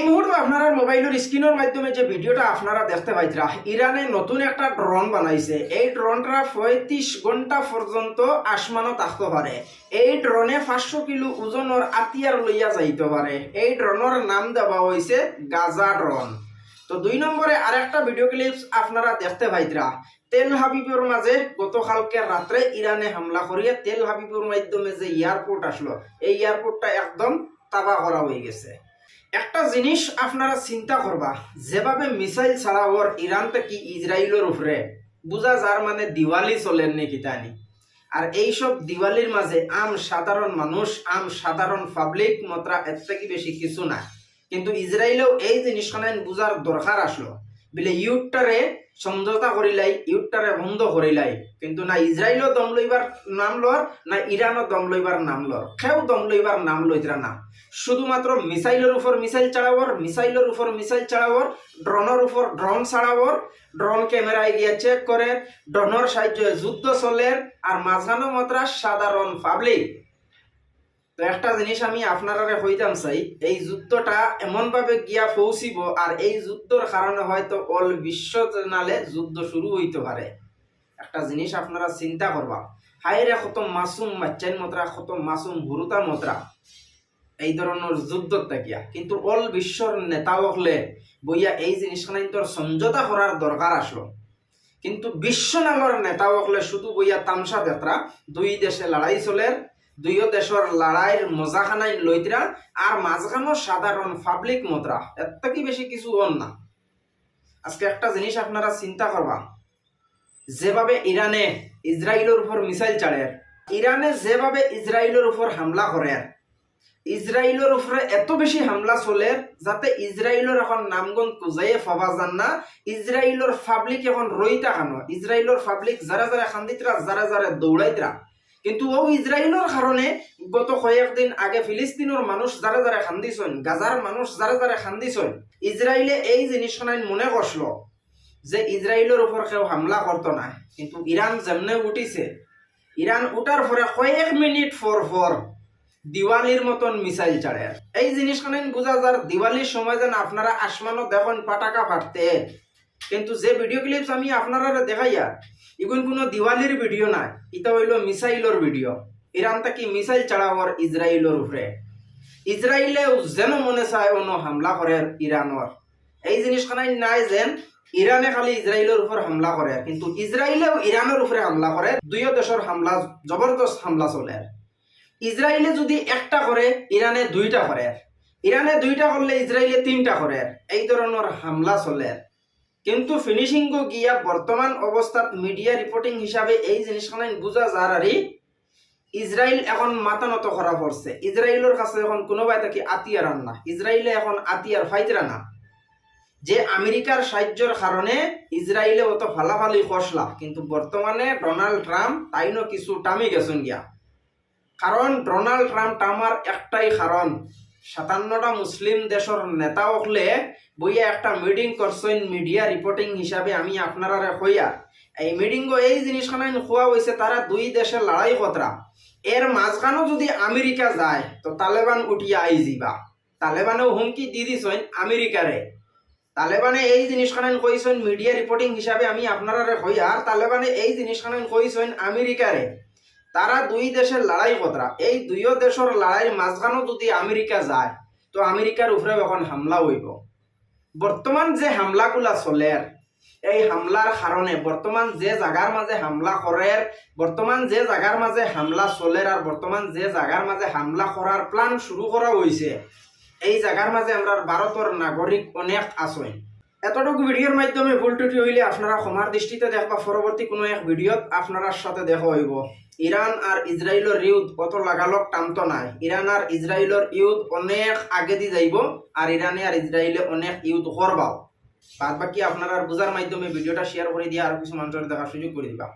এই মুহূর্তে আপনারা মোবাইলের স্ক্রিনের মাধ্যমে যে ভিডিওটা আপনারা দেখতে পাইতরা, ইরানে নতুন একটা ড্রোন বানাইছে। এই ড্রোনটা পঁয়ত্রিশ ঘণ্টা পর্যন্ত আসমানও থাকতে পারে। এই ড্রোনে পাঁচশো কিলো ওজনের আতিয়ার লইয়া যাইতে পারে। এই ড্রোনের নাম দেওয়া হয়েছে গাজা ড্রোন। তো দুই নম্বরে আরেকটা ভিডিও ক্লিপস আপনারা দেখতে পাইতরা। তেল হাবিবের মাঝে গতকালকে রাত্রে ইরানে হামলা করিয়া তেল হাবিবের মাধ্যমে যে এয়ারপোর্ট আসলো, এই এয়ারপোর্টটা একদম তাবা করা হয়ে গেছে। একটা জিনিস আপনারা চিন্তা করবা যেভাবে মিসাইল ছাড়াওর ইরান থেকে ইসরায়েলের উপরে বুঝা যার মানে দিওয়ালি চলেন নাকি তানি আর এইসব দিওয়ালির মাঝে আম সাধারণ মানুষ আম সাধারণ পাবলিক মাত্রা এর থেকে বেশি কিছু না কিন্তু ইসরায়েলেও এই জিনিসখানে বুঝার দরকার আসলো বলে ইউটটারে সমঝোতা করিলাই, ইউটটারে বন্ধ করিলাই। কিন্তু না ইসরায়েলও দম লইবার নাম লর না ইরানও দম লইবার নাম লর কেউ দম লইবার নাম লইতরা না। শুধুমাত্র মিসাইলের উপর মিসাইল চালাবর মিসাইলের উপর মিসাইল চালাবর ড্রোনের উপর ড্রোন চালাবর ড্রোন ক্যামেরায় গিয়ে চেক করে, ড্রোনের সাহায্যে যুদ্ধ চলে, আর মাঝখানো মাত্রা সাধারণ পাবলিক তো একটা জিনিস আমি আপনারা হইতাম চাই, এই যুদ্ধটা এমনভাবে গিয়া পৌঁছিব আর এই যুদ্ধর কারণে হয়তো অল বিশ্ব নালে যুদ্ধ শুরু হইতে পারে। একটা জিনিস আপনারা চিন্তা করবা। হাইরে কত মাসুম বাচ্চাইন মতরা, কত মাসুম হুরুতা মতরা এই ধরনের যুদ্ধ থাকিয়া। কিন্তু অল বিশ্বর নেতা হলে বইয়া এই জিনিসখানে তোর সমঝোতা করার দরকার আসলো। কিন্তু বিশ্ব নামের নেতা হলে শুধু বইয়া তামসা যাত্রা দুই দেশে লড়াই চলের দুইও দেশের লড়াইয়ের মজাখানাই লইতরা আর মাঝখানো সাধারণ পাবলিক মতরা। এর থেকে বেশি কিছু হন না। আজকে একটা জিনিস আপনারা চিন্তা করবা। যেভাবে ইরানে ইসরায়েলের উপর মিসাইল চাড়ে ইরানে যেভাবে ইসরায়েলের উপর হামলা করে ইসরায়েলের উপরে এত বেশি হামলা চলে যাতে ইসরায়েলের এখন নামগন কুজাইয়ে ফাবা যান না। ইসরায়েলের পাবলিক এখন রইতা খানো ইসরায়েলের পাবলিক যারা যারা খান্দিতরা, যারা যারা দৌড়াইতরা। কিন্তু ও ইসরায়েলের কারণে গত কয়েকদিন আগে ফিলিস্তিনের মানুষ যারা যারা খান্দিছন গাজার মানুষ যারা যারা খান্দিছন ইসরায়েলে এই জিনিসখানাই মনে করছিল যে ইসরায়েলের উপর কেউ হামলা করতো না কিন্তু ইরান যেমনে উঠিছে ইরান উঠার পরে কয়েক মিনিট ফর ফর দিওয়ালির মতন মিসাইল চাড়ে এই জিনিসখানে বোঝা যার দিওয়ালির সময় যেন আপনারা আসমানও দেখুন পাটাকা ফাটতে কিন্তু যে ভিডিও ক্লিপস আমি আপনারা দেখাইয়া এগুন কোনো দিওয়ালির ভিডিও নাই, এটা হইল মিসাইলের ভিডিও ইরান তাকি মিসাইল চাড়াওয়ার ইসরায়েলের উপরে। ইসরায়েলে যেন মনে চায় অন্য হামলা করে ইরানর। এই জিনিসখানাই নাই যেন ইরানে খালি ইসরায়েলের উপর হামলা করে, কিন্তু ইসরায়েলেও ইরানের উপরে হামলা করে দুইও দেশের হামলা, জবরদস্ত হামলা চলে। ইসরায়েলে যদি একটা করে, ইরানে দুইটা করে। ইরানে দুইটা করলে ইসরায়েলে তিনটা করে। এই ধরনের হামলা চলে। কিন্তু ফিনিশিং গিয়া বর্তমান অবস্থাত মিডিয়া রিপোর্টিং হিসাবে এই জিনিসখানে বুঝা যার আরই ইসরায়েল এখন মাথা নত করা পড়ছে ইসরায়েলের কাছে এখন কোনোবাই তাকে আতিয়ার না ইসরায়েলে এখন আতিয়ার ফাইতরা না যে আমেরিকার সাহায্যের কারণে ইসরায়েলে অত ফালাফালি খসলা কিন্তু বর্তমানে ডোনাল্ড ট্রাম্প তাইনও কিছু টামি গেছেন গিয়া। কারণ ডোনাল্ড ট্রাম্প টামার একটাই কারণ সাতান্নটা মুসলিম দেশের নেতা হলে বইয়া একটা মিটিং করছেন মিডিয়া রিপোর্টিং হিসাবে আমি আপনারা কইয়া। এই মিটিং এই জিনিসখানে খোয়া হয়েছে তারা দুই দেশের লড়াই কতরা। এর মাঝখানেও যদি আমেরিকা যায়, তো তালেবান উঠিয়া আই যাবা তালেবানেও হুমকি দি দিছেন আমেরিকারে। তালেবানে এই জিনিসখানে কইছেন মিডিয়া রিপোর্টিং হিসাবে আমি আপনারা কইয়া, আর তালেবানে এই জিনিসখানে কইছেন আমেরিকারে। তারা দুই দেশের লড়াই কতরা। এই দুইও দেশের লড়াইয়ের মাঝখানেও যদি আমেরিকা যায়, তো আমেরিকার উপরে এখন হামলা হইব। বর্তমান যে হামলাগুলা চলে, এই হামলার কারণে বর্তমান যে জায়গার মাঝে হামলা করে বর্তমান যে জায়গার মাঝে হামলা চলে আর বর্তমান যে জায়গার মাঝে হামলা করার প্ল্যান শুরু করা হয়েছে এই জায়গার মাঝে আমরা ভারতের নাগরিক অনেক আছেন এতটুকু ভিডিওর মাধ্যমে ভুল টুটি হইলে আপনারা ক্ষমার দৃষ্টিতে দেখবা। পরবর্তী কোনো এক ভিডিওত আপনার সাথে দেখা হইব। ইরান আর ইসরায়েলের ইউথ কত লাগালক টামতো নাই। ইরান আর ইসরায়েলের ইউথ অনেক আগে দি যাইব আর ইরানে আর ইসরায়েলে অনেক ইউথ করবাও বাদ বাকি আপনারা বোঝার মাধ্যমে ভিডিওটা শেয়ার করে দিয়ে আর কিছু মানুষের দেখার সুযোগ করে দিবা।